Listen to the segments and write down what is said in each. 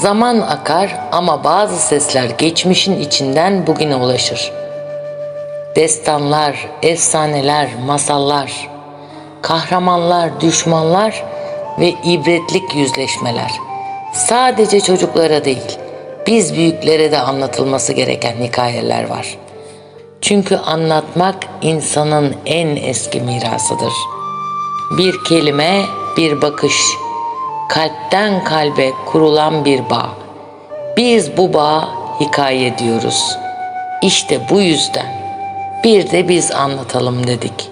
Zaman akar ama bazı sesler geçmişin içinden bugüne ulaşır. Destanlar, efsaneler, masallar, kahramanlar, düşmanlar ve ibretlik yüzleşmeler. Sadece çocuklara değil, biz büyüklere de anlatılması gereken hikayeler var. Çünkü anlatmak insanın en eski mirasıdır. Bir kelime, bir bakış, kalpten kalbe kurulan bir bağ. Biz bu bağı hikaye diyoruz. İşte bu yüzden bir de biz anlatalım dedik.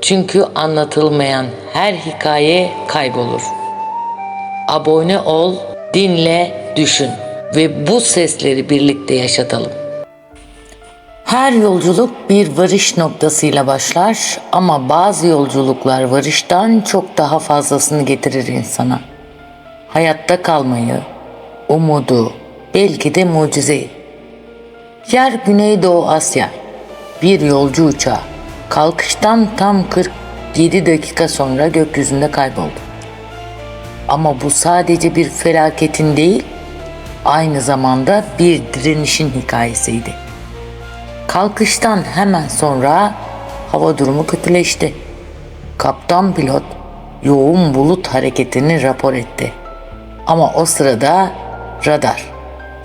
Çünkü anlatılmayan her hikaye kaybolur. Abone ol, dinle, düşün ve bu sesleri birlikte yaşatalım. Her yolculuk bir varış noktasıyla başlar ama bazı yolculuklar varıştan çok daha fazlasını getirir insana. Hayatta kalmayı, umudu, belki de mucizeyi. Yer Güneydoğu Asya. Bir yolcu uçağı kalkıştan tam 47 dakika sonra gökyüzünde kayboldu. Ama bu sadece bir felaketin değil, aynı zamanda bir direnişin hikayesiydi. Kalkıştan hemen sonra hava durumu kötüleşti. Kaptan pilot yoğun bulut hareketini rapor etti. Ama o sırada radar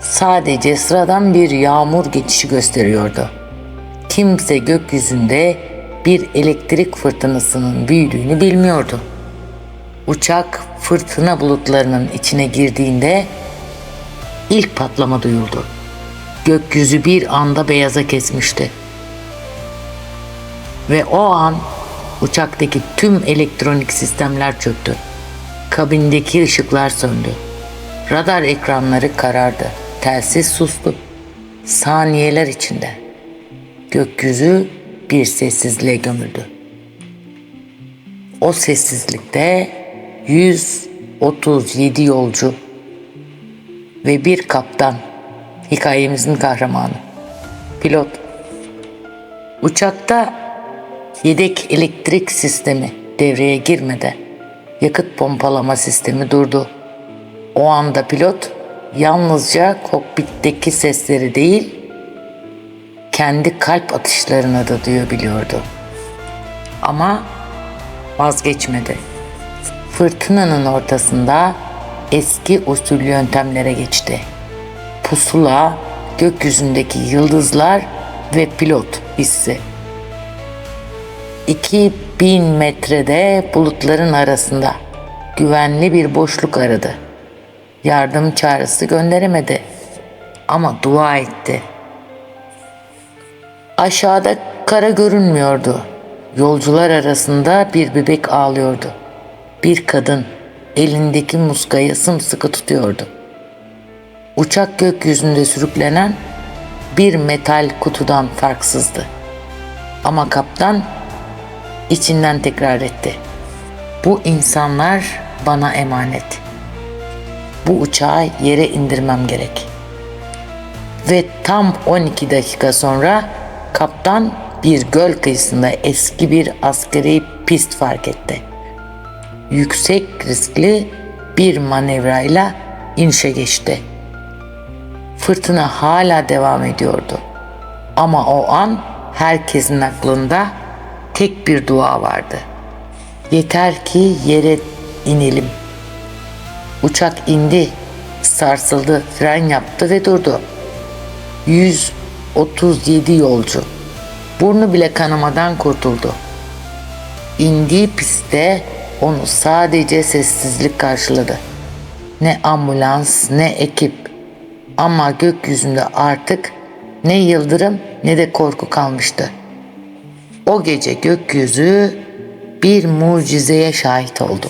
sadece sıradan bir yağmur geçişi gösteriyordu. Kimse gökyüzünde bir elektrik fırtınasının büyüdüğünü bilmiyordu. Uçak fırtına bulutlarının içine girdiğinde ilk patlama duyuldu. Gökyüzü bir anda beyaza kesmişti. Ve o an uçaktaki tüm elektronik sistemler çöktü. Kabindeki ışıklar söndü. Radar ekranları karardı. Telsiz sustu. Saniyeler içinde gökyüzü bir sessizliğe gömüldü. O sessizlikte 137 yolcu ve bir kaptan hikayemizin kahramanı. Pilot. Uçakta yedek elektrik sistemi devreye girmedi. Yakıt pompalama sistemi durdu. O anda pilot yalnızca kokpitteki sesleri değil, kendi kalp atışlarını da duyabiliyordu. Ama vazgeçmedi. Fırtınanın ortasında eski usul yöntemlere geçti. Pusula, gökyüzündeki yıldızlar ve pilot hissi. 2000 metrede bulutların arasında güvenli bir boşluk aradı. Yardım çağrısı gönderemedi ama dua etti. Aşağıda kara görünmüyordu. Yolcular arasında bir bebek ağlıyordu. Bir kadın elindeki muskayı sımsıkı tutuyordu. Uçak gökyüzünde sürüklenen bir metal kutudan farksızdı. Ama kaptan içinden tekrar etti. Bu insanlar bana emanet. Bu uçağı yere indirmem gerek. Ve tam 12 dakika sonra kaptan bir göl kıyısında eski bir askeri pist fark etti. Yüksek riskli bir manevrayla inişe geçti. Fırtına hala devam ediyordu. Ama o an herkesin aklında tek bir dua vardı. Yeter ki yere inelim. Uçak indi, sarsıldı, fren yaptı ve durdu. 137 yolcu. Burnu bile kanamadan kurtuldu. İndiği pistte onu sadece sessizlik karşıladı. Ne ambulans ne ekip ama gökyüzünde artık ne yıldırım ne de korku kalmıştı. O gece gökyüzü bir mucizeye şahit oldu.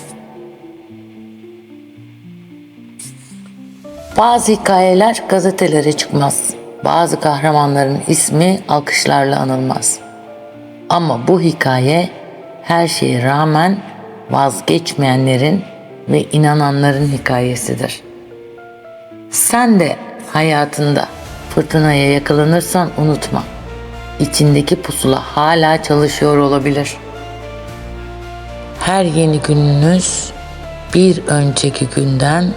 Bazı hikayeler gazetelere çıkmaz. Bazı kahramanların ismi alkışlarla anılmaz. Ama bu hikaye her şeye rağmen vazgeçmeyenlerin ve inananların hikayesidir. Sen de hayatında fırtınaya yakalanırsan unutma. İçindeki pusula hala çalışıyor olabilir. Her yeni gününüz bir önceki günden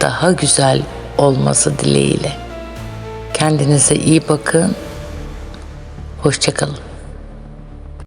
daha güzel olması dileğiyle. Kendinize iyi bakın. Hoşçakalın.